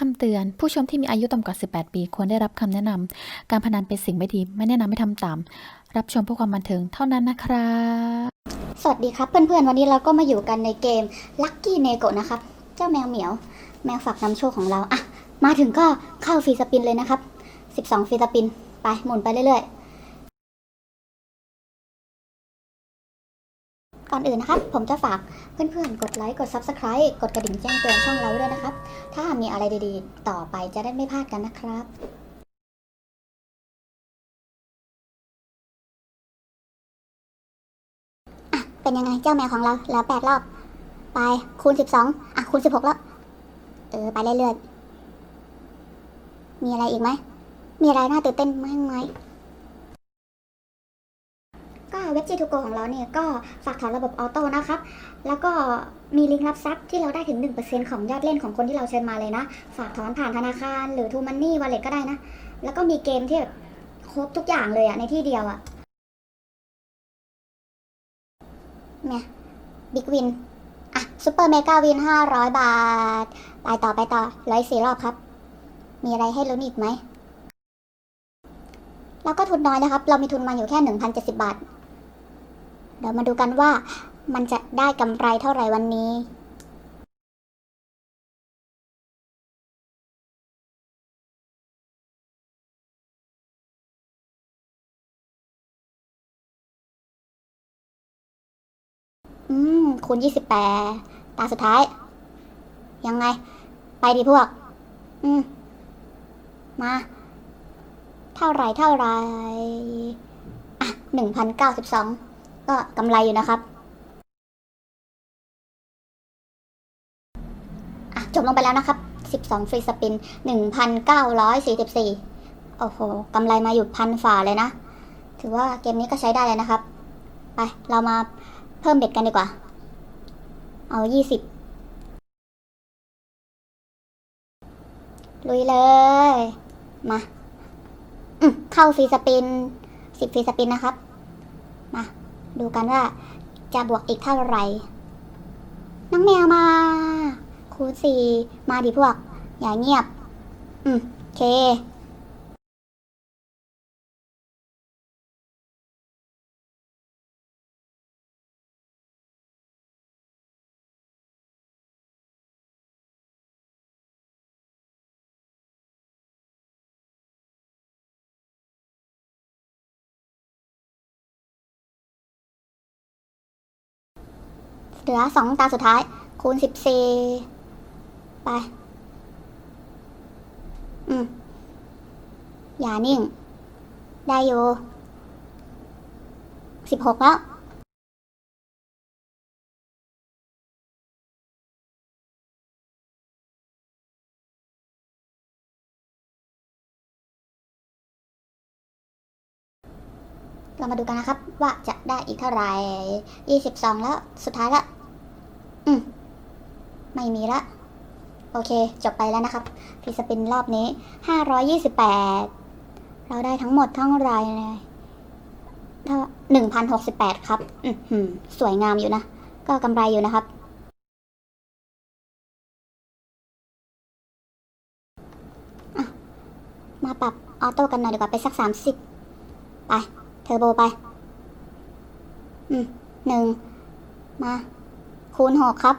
คำเตือน ผู้ชมที่มีอายุต่ำกว่า 18 ปี ควรได้รับคำแนะนำการพนันเป็นสิ่งไม่ดี ไม่แนะนำให้ทำตาม รับชมเพื่อความบันเทิงเท่านั้นนะครับสวัสดีครับเพื่อนๆ วันนี้เราก็มาอยู่กันในเกม Lucky n e g o นะครับ เจ้าแมวเหมียว แมวฝากนำโชคของเราอะมาถึงก็เข้าฟรีสปินเลยนะครับ 12ฟรีสปิน ไปหมุนไปเรื่อยๆ ก่อนอื่นนะครับ ผมจะฝากเพื่อนๆ กดไลค์ กด Subscribe กดกระดิ่งแจ้งเตือนช่องเราด้วยนะครับ ถ้ามีอะไรดีๆ ต่อไปจะได้ไม่พลาดกันนะครับเป็นยังไงเจ้าแมวของเราแล้วแปดรอบ ไปคูณสิบสองอะคูณสิบหกแล้ว เออ ไปเรื่อยๆ มีอะไรอีกไหม มีอะไรน่าตื่นเต้นมากไหม เว็บ G2Go ของเราเนี่ยก็ฝากถอนระบบออโต้นะครับ แล้วก็มีลิงก์รับทรัพย์ที่เราได้ถึง 1%ของยอดเล่นของคนที่เราเชิญมาเลยนะ ฝากถอนผ่านธนาคาร หรือ True Money Wallet ก็ได้นะ แล้วก็มีเกมที่แบบครบทุกอย่างเลยอะในที่เดียวอะเนี่ยบิ๊กวิน อะซูเปอร์เมกาวินห้าร้อยบาท ไปต่อไปต่อร้อยสี่รอบครับ มีอะไรให้ลุ้นอีกไหมเราก็ทุนน้อยนะครับ เรามีทุนมาอยู่แค่หนึ่งพันเจ็ดสิบบาท เดี๋ยวมาดูกันว่ามันจะได้กำไรเท่าไหร่วันนี้อืมคูณยี่สิบแปดตาสุดท้าย ยังไง ไปดิพวก อืม มา เท่าไรเท่าไรอะหนึ่งพันเก้าสิบสอง ก็กำไรอยู่นะครับจบลงไปแล้วนะครับสิบสองฟรีสปินหนึ่งพันเก้าร้อยสี่สิบสี่โอ้โห กำไรมาอยู่พันฝ่าเลยนะ ถือว่าเกมนี้ก็ใช้ได้เลยนะครับ ไป เรามาเพิ่มเบ็ดกันดีกว่า เอายี่สิบลุยเลย มา เข้าฟรีสปินสิบฟรีสปินนะครับ ดูกันว่าจะบวกอีกเท่าไหร่ น้องแมวมา คูณสี่มาดิพวก อย่าเงียบ อืม โอเค เหลือสองตาสุดท้าย คูณสิบสี่ไป อืม อย่านิ่ง ได้อยู่สิบหกแล้ว เรามาดูกันนะครับ ว่าจะได้อีกเท่าไหร่ยี่สิบสองแล้ว สุดท้ายละอืมไม่มีละ โอเค จบไปแล้วนะครับฟีสปินรอบนี้ห้าร้อยยี่สิบแปดเราได้ทั้งหมดทั้งรายเลยถ้าหนึ่งพันหกสิบแปดครับ อือหือสวยงามอยู่นะ ก็กำไรอยู่นะครับ มาปรับออโต้กันหน่อยดีกว่าไปสักสามสิบไป อร์โบไป อืมหนึ่ง มา คูณหกครับ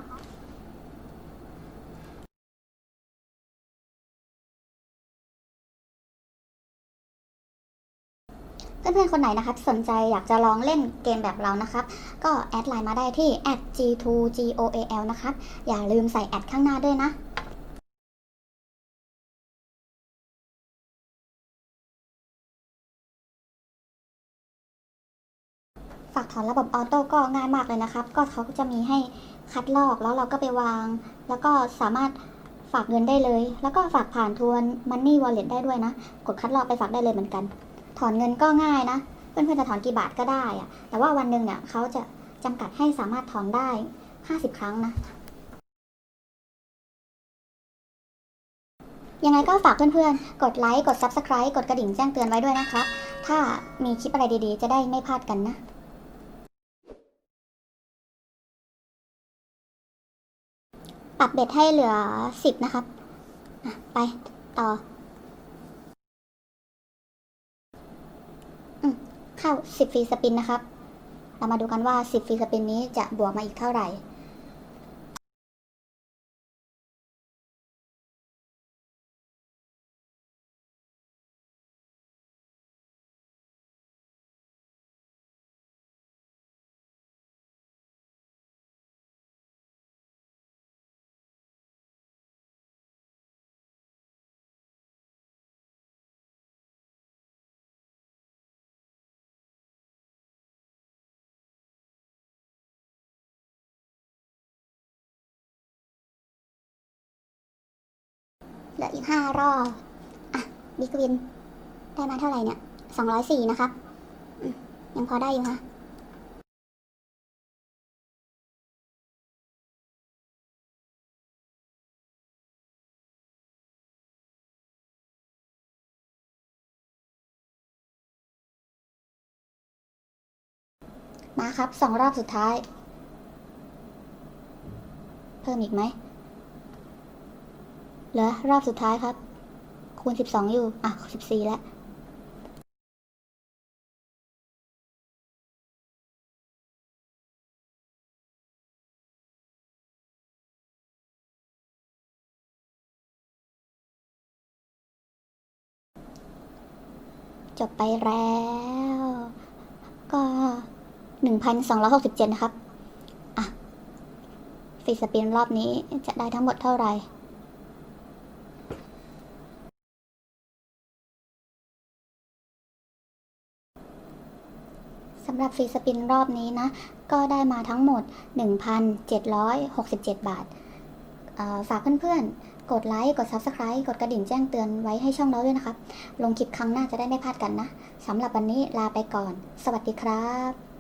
เพื่อนๆคนไหนนะครับ สนใจอยากจะลองเล่นเกมแบบเรานะครับ ก็แอดไลน์มาได้ที่ @g2goal นะครับ อย่าลืมใส่แอดข้างหน้าด้วยนะ ฝากถอนระบบออโต้ก็ง่ายมากเลยนะครับ ก็เขาจะมีให้คัดลอกแล้วเราก็ไปวาง แล้วก็สามารถฝากเงินได้เลย แล้วก็ฝากผ่านทวน Money Wallet ได้ด้วยนะ กดคัดลอกไปฝากได้เลยเหมือนกัน ถอนเงินก็ง่ายนะ เพื่อนๆจะถอนกี่บาทก็ได้อะแต่ว่าวันหนึ่งเนี่ยเขาจะจำกัดให้สามารถถอนได้ 50 ครั้งนะ ยังไงก็ฝากเพื่อนๆ กดไลค์ กด Subscribe กดกระดิ่งแจ้งเตือนไว้ด้วยนะครับ ถ้ามีคลิปอะไรดีๆ จะได้ไม่พลาดกันนะ ปรับเบ็ดให้เหลือสิบนะครับอะไปต่อ เข้า10ฟรีสปินนะครับ เรามาดูกันว่า10ฟรีสปินนี้จะบวกมาอีกเท่าไหร่ เหลืออีกห้ารอบ อะบิ๊กวิน ได้มาเท่าไหร่เนี่ยสองร้อยสี่นะครับ ยังพอได้อยู่ฮะมาครับสองรอบสุดท้าย เพิ่มอีกไหม เหลือรอบสุดท้ายครับ คูณ12อยู่ อะ14แล้วจบไปแล้ว ก็1,267นะครับ อะฟีสปินรอบนี้จะได้ทั้งหมดเท่าไหร่ สำหรับฟรีสปินรอบนี้นะ ก็ได้มาทั้งหมด 1,767 บาทเอ่อฝากเพื่อนๆ กดไลค์ กด Subscribe กดกระดิ่งแจ้งเตือนไว้ให้ช่องเราด้วยนะครับ ลงคลิปครั้งหน้าจะได้ไม่พลาดกันนะสำหรับวันนี้ลาไปก่อน สวัสดีครับ